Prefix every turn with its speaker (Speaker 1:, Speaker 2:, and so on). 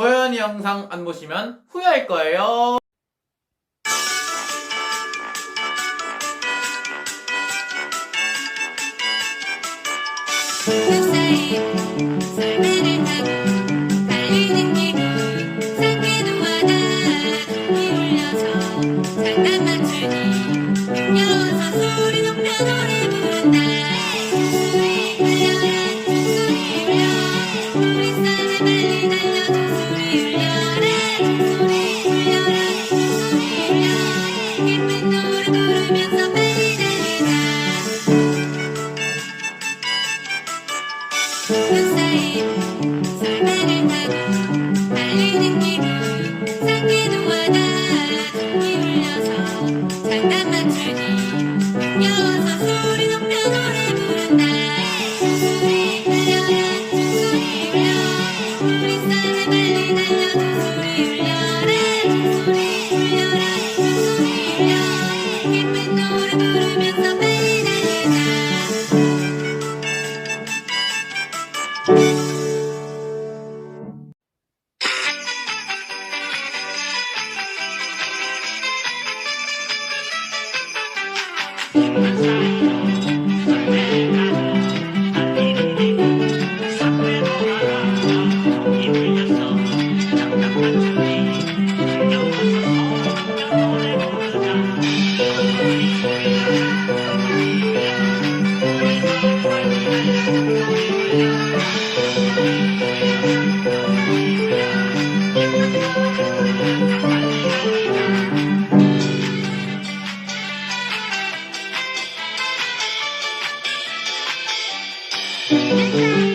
Speaker 1: 버연이 영상 안 보시면 후회할 거예요.
Speaker 2: Say Thank
Speaker 3: you. Thank you.